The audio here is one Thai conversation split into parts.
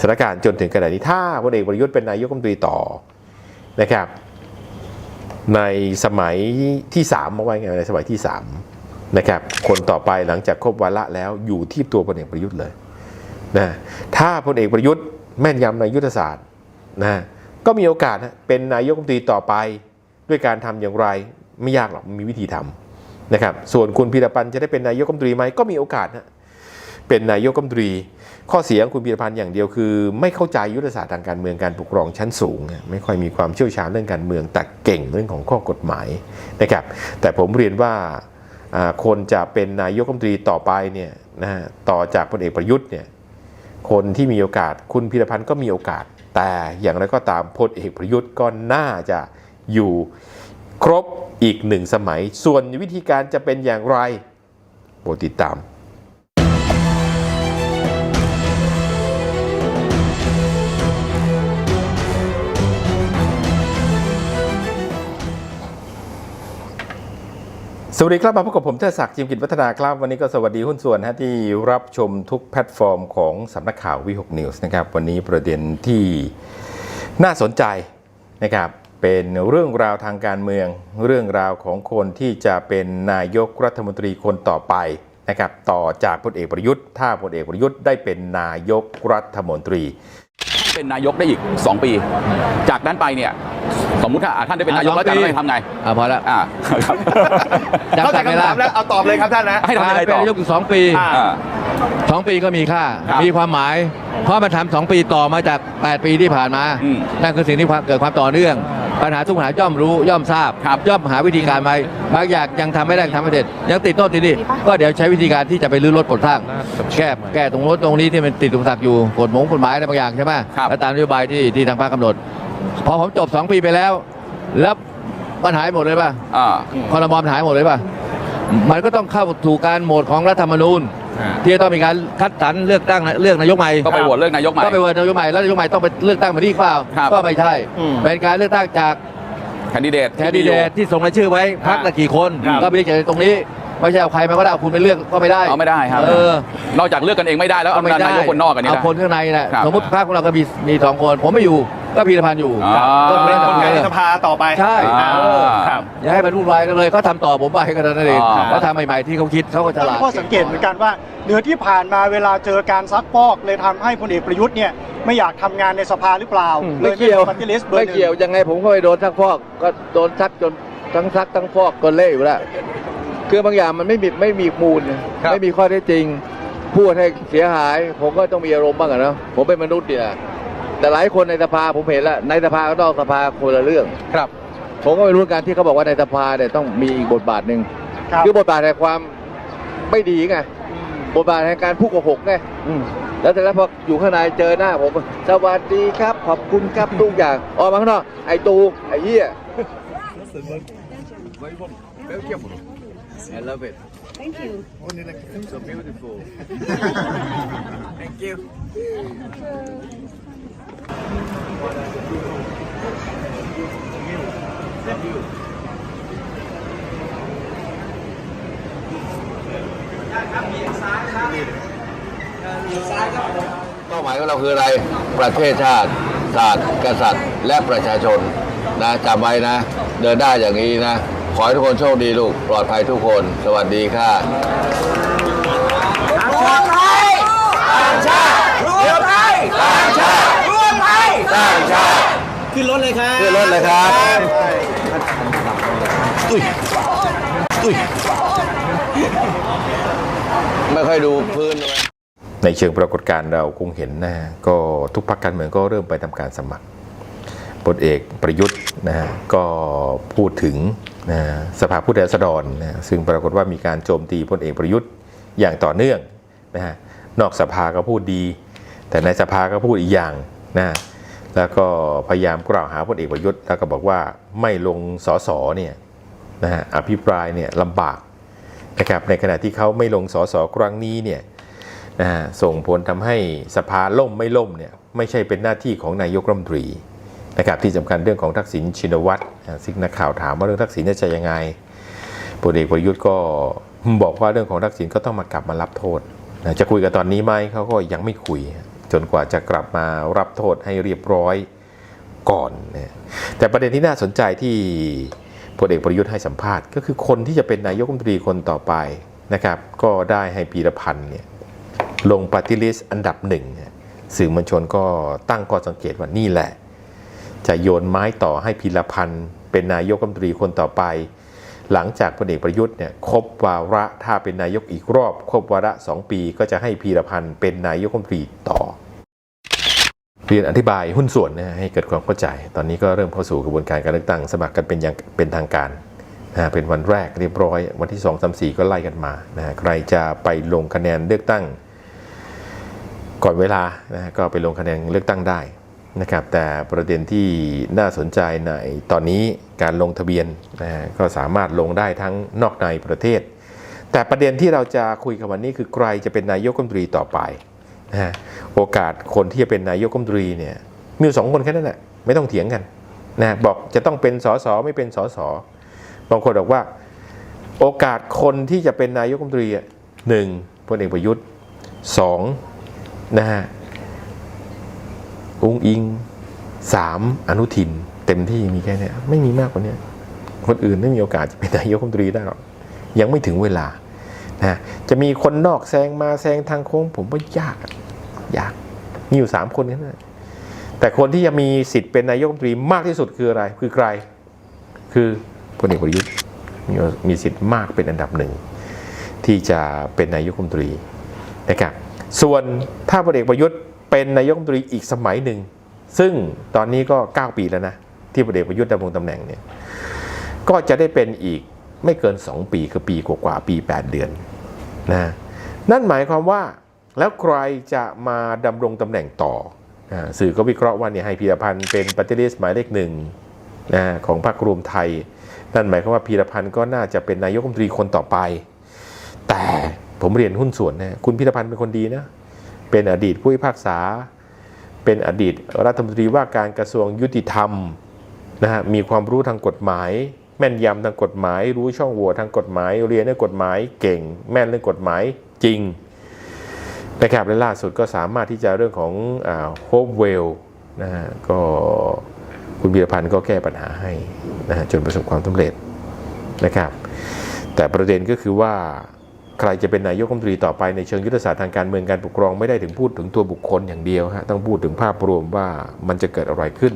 สถานการณ์จนถึงขณะนี้ถ้าพลเอกประยุทธ์เป็นนายกรัฐมนตรีต่อนะครับ ในสมัยที่3มาไว้ไงในสมัยที่3นะครับ คนต่อไปหลังจากครบวาระแล้วอยู่ที่ตัวพลเอกประยุทธ์เลยนะถ้าพลเอกประยุทธ์แม่นยำในยุทธศาสตร์นะก็มีโอกาสเป็นนายกรัฐมนตรีต่อไปด้วยการทำอย่างไรไม่ยากหรอกมีวิธีทำนะครับ ส่วนคุณพีรพันธ์จะได้เป็นนายกรัฐมนตรีไหมก็มีโอกาสนะ เป็นนายกรัฐมนตรี ข้อเสียของคุณพีรพันธ์อย่างเดียวคือ ไม่เข้าใจยุทธศาสตร์ทางการเมืองการปกครองชั้นสูง ไม่ค่อยมีความเชี่ยวชาญเรื่องการเมืองแต่เก่งเรื่องของข้อกฎหมายนะครับแต่ผมเรียนว่าคนจะเป็นนายกรัฐมนตรีต่อไปเนี่ยนะฮะต่อจากพลเอกประยุทธ์เนี่ยคนที่มีโอกาสคุณพีรพันธ์ก็มีโอกาส แต่อย่างไรก็ตามพลเอกประยุทธ์ก็น่าจะอยู่ครบอีกหนึ่งสมัย ส่วนวิธีการจะเป็นอย่างไรโปรดติดตาม สวัสดีครับมาพบกับผมเทิดศักดิ์จิมกิจวัฒนาครับ วันนี้ก็สวัสดีหุ้นส่วนฮะที่รับชมทุกแพลตฟอร์มของสำนักข่าววิหกนิวส์นะครับวันนี้ประเด็นที่น่าสนใจนะครับเป็นเรื่องราวทางการเมือง เรื่องราวของคนที่จะเป็นนายกรัฐมนตรีคนต่อไปนะครับต่อจากพลเอกประยุทธ์ ถ้าพลเอกประยุทธ์ได้เป็นนายกรัฐมนตรี เป็นนายกได้อีก 2 ปี จากนั้นไปเนี่ย สมมุติถ้าอะท่านได้เป็นนายกอะแล้วสองปีจะทำไงอ่าพอแล้วอ่าครับจำเข้าใจกัดเวคำลาถามแล้วเอาตอบเลยครับท่านนะให้ทำยังไงเป็นต่อนายกอยู่สองปีอ่าอ่าสองปีก็มีค่าครับมีความหมาย เพราะมันทำสองปีต่อมาจาก 8 ปีที่ผ่านมาอืมนั่นคือสิ่งที่ความเกิดความต่อเนื่อง ปัญหาทุกปัญหาย่อมรู้ย่อมทราบครับย่อมหาวิธีการไปบางอย่างยังทำไม่ได้ทำไม่เสร็จยังติดโน่นติดนี่ก็เดี๋ยวใช้วิธีการที่จะไปรื้อรถปลดทางแก้แก้ตรงรถตรงนี้ที่มันติดอุปสรรคอยู่กฎหมงกฎหมายอะไรบางอย่างใช่ไหมครับและตามนโยบายที่ที่ทางภาคกำหนด พอผมจบสองปีไปแล้ว แล้วปัญหาหมดเลยป่ะอ่าคอรมอมหายหมดเลยป่ะมันก็ต้องเข้าสู่การโหมดของรัฐธรรมนูญ ที่จะต้องมีการคัดสรรเลือกตั้งเลือกนายกใหม่ก็ไปโหวตเลือกนายกใหม่ก็ไปโหวตนายกใหม่แล้วนายกใหม่ต้องไปเลือกตั้งมาที่เปล่าครับก็ไม่ใช่เป็นการเลือกตั้งจากแคนดิเดตแคนดิเดตที่ส่งรายชื่อไว้พักละกี่คนครับก็ไม่ได้เขียนตรงนี้ ไม่ใช่เอาใครมาก็ได้เอาคุณไปเลือกก็ไม่ได้เอาไม่ได้ครับ เออนอกจากเลือกกันเองไม่ได้แล้วเอาไม่ได้นายกคนนอกกันนี่เอาได้คนข้างในน่ะครับสมมติพรรคของเราก็มีมีสองคน ผมไม่อยู่ก็พีรพันธ์อยู่อ่าก็เป็ไม่นได้คนทำงานไงในสภาต่อไปใช่อ่าเออครับอย่าให้มันวุ่นวายกันเลยเขาทำต่อผมไปกันนั่นเองอ่าเขาทำใหม่ๆที่เขาคิดเขาก็ฉลาดข้อสังเกตเหมือนกันว่าเหนือที่ผ่านมาเวลาเจอการซักฟอกเลยทำให้พลเอกประยุทธ์เนี่ยไม่อยากทำงานในสภาหรือเปล่าไม่เกี่ยวปฏิลิสเบอร์ไม่หนึ่งเกี่ยวยังไงผมก็ไปโดนซักฟอกก็โดนซักจนทั้งซักทั้งฟอกจนเละอยู่แล้ว คือบางอย่างมันไม่มีไม่มีมูลไม่มีข้อเท็จจริง พูดให้เสียหาย ผมก็ต้องมีอารมณ์บ้างอะเนาะผมเป็นมนุษย์เนี่ยแต่หลายคนในสภาผมเห็นแล้วในสภาก็นอกสภาคนละเรื่อง ครับ ผมก็ไม่รู้การที่เขาบอกว่าในสภาเนี่ยต้องมีอีกบทบาทหนึ่งครับคือบทบาทแห่งความไม่ดีไงบทบาทแห่งการพูดโกหกไงแล้วแต่แล้วพออยู่ข้างในเจอหน้าผมสวัสดีครับ ขอบคุณครับทุกอย่างออกมาข้างนอกไอ้ตูไอ้เหี้ย I love it Thank you. so beautiful Thank you เป้าหมายของเราคืออะไร ประเทศชาติ ศาสตร์ กษัตริย์ และประชาชน นะจำไว้นะ เดินได้อย่างนี้นะ ขอให้ทุกคนโชคดีลูก ปลอดภัยทุกคน สวัสดีค่ะขึ้นรถเลยครับขึ้นรถเลยครับอุ้ยอุ้ยไม่ค่อยดูพื้นเลยในเชิงปรากฏการณ์เราคงเห็นนะฮะก็ทุกพรรคการเมืองก็เริ่มไปทำการสมัครพลเอกประยุทธ์นะฮะก็พูดถึง นะสภาผู้แทนราษฎรนะซึ่งปรากฏว่ามีการโจมตีพลเอกประยุทธ์อย่างต่อเนื่องนะฮะนอกสภาก็พูดดี แต่ในสภาก็พูดอีกอย่างนะฮะแล้วก็พยายามกล่าวหาพลเอกประยุทธ์แล้วก็บอกว่าไม่ลงสสเนี่ยนะฮะอภิปรายเนี่ยลำบากนะครับในขณะที่เขาไม่ลงสสครั้งนี้เนี่ยนะฮะส่งผลทำให้สภาล่มไม่ล่มเนี่ยไม่ใช่เป็นหน้าที่ของนายกรัฐมนตรี นะครับที่สำคัญเรื่องของทักษิณชินวัตรซึ่งนักข่าวถามว่าเรื่องทักษิณจะยังไงพลเอกประยุทธ์ก็บอกว่าเรื่องของทักษิณก็ต้องมากลับมารับโทษจะคุยกันตอนนี้ไหมเขาก็ยังไม่คุย จนกว่าจะกลับมารับโทษให้เรียบร้อยก่อนนะแต่ประเด็นที่น่าสนใจที่พลเอกประยุทธ์ให้สัมภาษณ์ ก็คือคนที่จะเป็นนายกรัฐมนตรีคนต่อไปนะครับก็ได้ให้พีรพันธ์เนี่ยลงปฏิลิสอันดับหนึ่งสื่อมวลชนก็ตั้งข้อสังเกตว่านี่แหละ จะโยนไม้ต่อให้พีรพันธ์เป็นนายกรัฐมนตรีคนต่อไป หลังจากพลเอกประยุทธ์เนี่ยครบวาระถ้าเป็นนายกอีกรอบ ครบวาระ 2 ปีก็จะให้พีรพันธ์เป็นนายกรัฐมนตรีต่อ เรียนอธิบายหุ้นส่วนนะฮะให้เกิดความเข้าใจ ตอนนี้ก็เริ่มเข้าสู่กระบวนการการเลือกตั้งสมัครกันเป็นอย่างเป็นทางการนะเป็นวันแรกเรียบร้อย วันที่ 2 3 4 ก็ไล่กันมานะฮะใครจะไปลงคะแนนเลือกตั้ง ก่อนเวลานะฮะก็ไปลงคะแนนเลือกตั้งได้ นะครับแต่ประเด็นที่น่าสนใจในตอนนี้การลงทะเบียนนะก็สามารถลงได้ทั้งนอกในประเทศ แต่ประเด็นที่เราจะคุยกันวันนี้คือใครจะเป็นนายกรัฐมนตรีต่อไปนะฮะโอกาสคนที่จะเป็นนายกรัฐมนตรีเนี่ยมีอยู่สองคนแค่นั้นแหละไม่ต้องเถียงกันนะบอกจะต้องเป็นสสไม่เป็นสสบางคนบอกว่า โอกาสคนที่จะเป็นนายกรัฐมนตรีอะหนึ่งพลเอกประยุทธ์สองนะฮะ อุ้งอิงสามอนุทิน เต็มที่มีแค่นี้ไม่มีมากกว่านี้คนอื่นไม่มีโอกาสจะเป็นนายกรัฐมนตรีได้หรอกยังไม่ถึงเวลานะจะมีคนนอกแซงมาแซงทางโค้งผมว่ายากยากมีอยู่สามคนแค่นั้นแหละแต่คนที่จะมีสิทธิ์เป็นนายกรัฐมนตรีมากที่สุดคืออะไร คือใคร คือพลเอกประยุทธ์มีมีสิทธิ์มากเป็นอันดับหนึ่งที่จะเป็นนายกรัฐมนตรีนะครับส่วนถ้าพลเอกประยุทธ์ เป็นนายกรัฐมนตรีอีกสมัยหนึ่ง ซึ่งตอนนี้ก็ 9 ปีแล้วนะ ที่พลเอกประยุทธ์ดำรงตำแหน่งเนี่ยก็จะได้เป็นอีกไม่เกิน 2 ปีคือปีกว่าๆปี 8 เดือนนะนั่นหมายความว่าแล้วใครจะมาดำรงตำแหน่งต่ออสื่อก็วิเคราะห์ว่าเนี่ยให้พีรพันธ์เป็นปฏิริษีหมายเลขหนึ่งนะของพรรครวมไทย นั่นหมายความว่าพีรพันธ์ก็น่าจะเป็นนายกรัฐมนตรีคนต่อไป แต่ผมเรียนหุ้นส่วนนะคุณพีรพันธ์เป็นคนดีนะ เป็นอดีตผู้พิพากษา เป็นอดีตรัฐมนตรีว่าการกระทรวงยุติธรรมนะฮะมีความรู้ทางกฎหมาย แม่นยำทางกฎหมาย รู้ช่องโหว่ทางกฎหมาย เรียนเรื่องกฎหมายเก่ง แม่นเรื่องกฎหมายจริงนะครับและล่าสุดก็สามารถที่จะเรื่องของโฮปเวลนะฮะก็คุณบีรพันธ์ก็แก้ปัญหาให้นะฮะจนประสบความสำเร็จนะครับ แต่ประเด็นก็คือว่า ใครจะเป็นนายกรัฐมนตรีต่อไปในเชิงยุทธศาสตร์ทางการเมืองการปกครองไม่ได้ถึงพูดถึงตัวบุคคลอย่างเดียวฮะต้องพูดถึงภาพรวมว่ามันจะเกิดอะไรขึ้น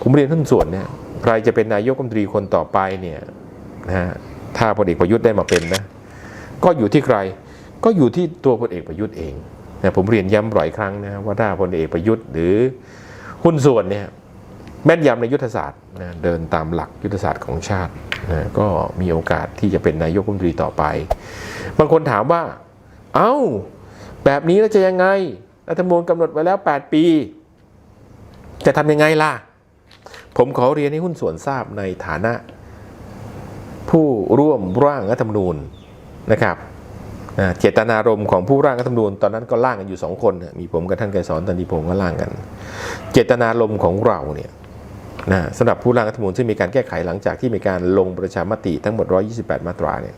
ผมเรียนหุ้นส่วนเนี่ยใครจะเป็นนายกรัฐมนตรีคนต่อไปเนี่ยนะฮะถ้าพลเอกประยุทธ์ได้มาเป็นนะก็อยู่ที่ใครก็อยู่ที่ตัวพลเอกประยุทธ์เองนะผมเรียนย้ำบ่อยครั้งนะว่าถ้าพลเอกประยุทธ์หรือหุ้นส่วนเนี่ย แม่นยำในยุทธศาสตร์นะเดินตามหลักยุทธศาสตร์ของชาตินะก็มีโอกาสที่จะเป็นนายกรัฐมนตรีต่อไป บางคนถามว่า เอ้า แบบนี้แล้วจะยังไงรัฐธรรมนูญกำหนดไว้แล้ว 8 ปี จะทำยังไงล่ะ ผมขอเรียนให้หุ้นส่วนทราบในฐานะ ผู้ร่วมร่างรัฐธรรมนูญนะครับเจตนารมณ์ของผู้ร่างรัฐธรรมนูญตอนนั้นก็ร่างกันอยู่สองคน มีผมกับท่านไกรสอนตันติพงศ์ก็ร่างกัน เจตนารมณ์ของเราเนี่ย นะสำหรับผู้ร่างรัฐมนูญซึ่มีการแก้ไขหลังจากที่มีการลงประชามติทั้งหมด 128 มาตราเนี่ย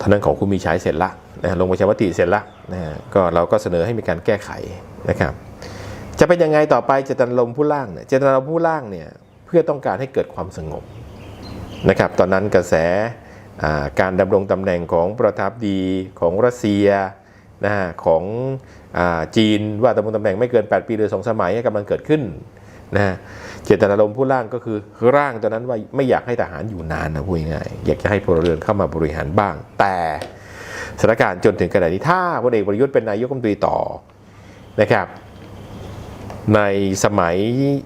ท่านั้นของคุณมีใช้เสร็จละนะลงประชามติเสร็จละนะก็เราก็เสนอให้มีการแก้ไขนะครับ จะเป็นยังไงต่อไปเจตนารมผู้ล่างเนี่ยเจตนารมผู้ล่างเนี่ยเพื่อต้องการให้เกิดความสงบนะครับ ตอนนั้นกระแสการดำรงตำแหน่งของประธานาธิบดีของรัสเซียนะฮะของอจีนว่าดำรงตำแหน่งไม่เกิน 8 ปีหรือสองสมัยกำลังเกิดขึ้น นะเจตนารมณ์ผู้ล่างก็คือร่างตอนนั้นว่าไม่อยากให้ทหารอยู่นานนะพูดง่ายอยากจะให้พลเรือนเข้ามาบริหารบ้าง แต่สถานการณ์จนถึงขณะนี้ถ้าพลเอกประยุทธ์เป็นนายกรัฐมนตรีต่อนะครับ ในสมัย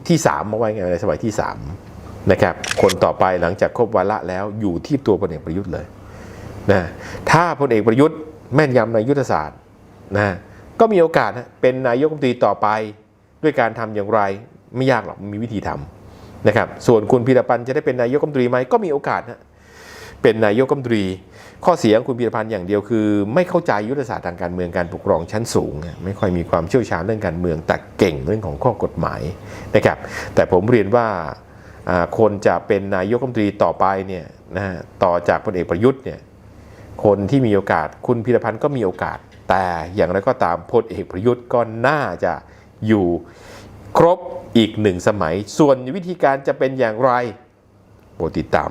ที่3มาไว้ไงในสมัยที่3นะครับคนต่อไปหลังจากครบวาระแล้วอยู่ที่ตัวพลเอกประยุทธ์เลยนะถ้าพลเอกประยุทธ์แม่นยำในยุทธศาสตร์นะก็มีโอกาสเป็นนายกรัฐมนตรีต่อไปด้วยการทำอย่างไร ไม่ยากหรอกมีวิธีทำนะครับ ส่วนคุณพีรพันธ์จะได้เป็นนายกรัฐมนตรีไหมก็มีโอกาสนะเป็นนายกรัฐมนตรี ข้อเสียของคุณพีรพันธ์อย่างเดียวคือ ไม่เข้าใจยุทธศาสตร์ทางการเมืองการปกครองชั้นสูง ไม่ค่อยมีความเชี่ยวชาญเรื่องการเมืองแต่เก่งเรื่องของข้อกฎหมายนะครับ แต่ผมเรียนว่าคนจะเป็นนายกรัฐมนตรีต่อไปเนี่ยนะต่อจากพลเอกประยุทธ์เนี่ยคนที่มีโอกาสคุณพีรพันธ์ก็มีโอกาส แต่อย่างไรก็ตามพลเอกประยุทธ์ก็น่าจะอยู่ ครบอีกหนึ่งสมัย ส่วนวิธีการจะเป็นอย่างไรโปรดติดตาม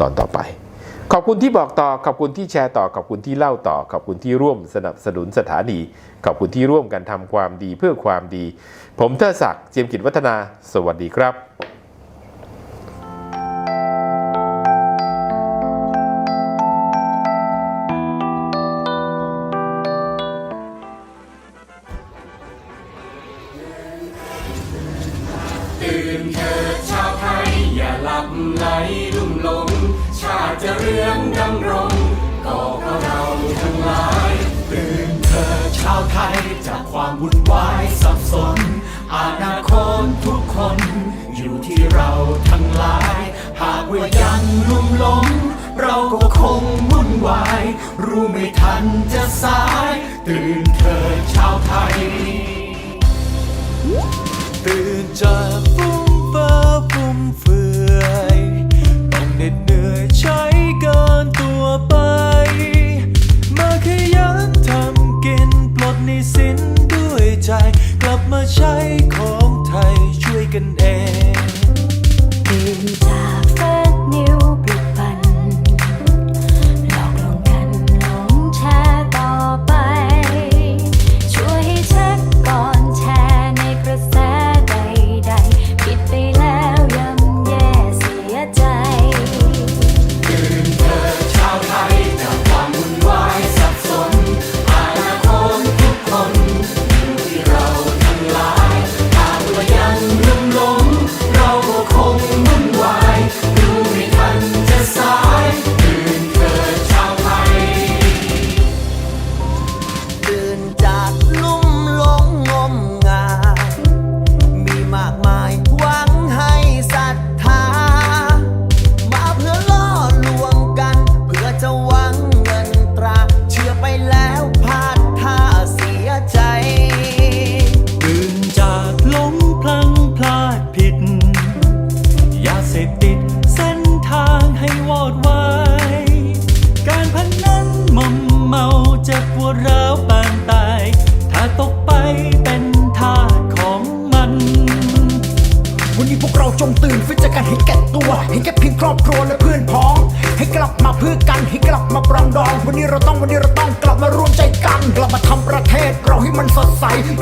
ตอนต่อไป ขอบคุณที่บอกต่อ ขอบคุณที่แชร์ต่อ ขอบคุณที่เล่าต่อ ขอบคุณที่ร่วมสนับสนุนสถานี ขอบคุณที่ร่วมกันทำความดีเพื่อความดี ผมเทอศักดิ์เจียมกิจวัฒนา สวัสดีครับ ชาติจะเรืองดำรงก็เพราะเราทั้งหลายตื่นเถิดชาวไทยจากความวุ่นวายสับสน อานาคตทุกคน อยู่ที่เราทั้งหลาย หากว่ายังลุ่มหลงเราก็คงวุ่นวาย รู้ไม่ทันจะสาย ตื่นเถิดชาวไทย ตื่นจากฟุ้งเฟ้อฟุ่มเฟือ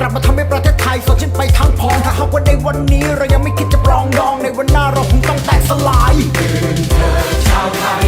กลับมาทำให้ประเทศไทยสดชื่นไปทั้งพองถ้าหากว่าในวันนี้เรายังไม่คิดจะปรองดองในวันหน้าเราคงต้องแตกสลายชาวไทย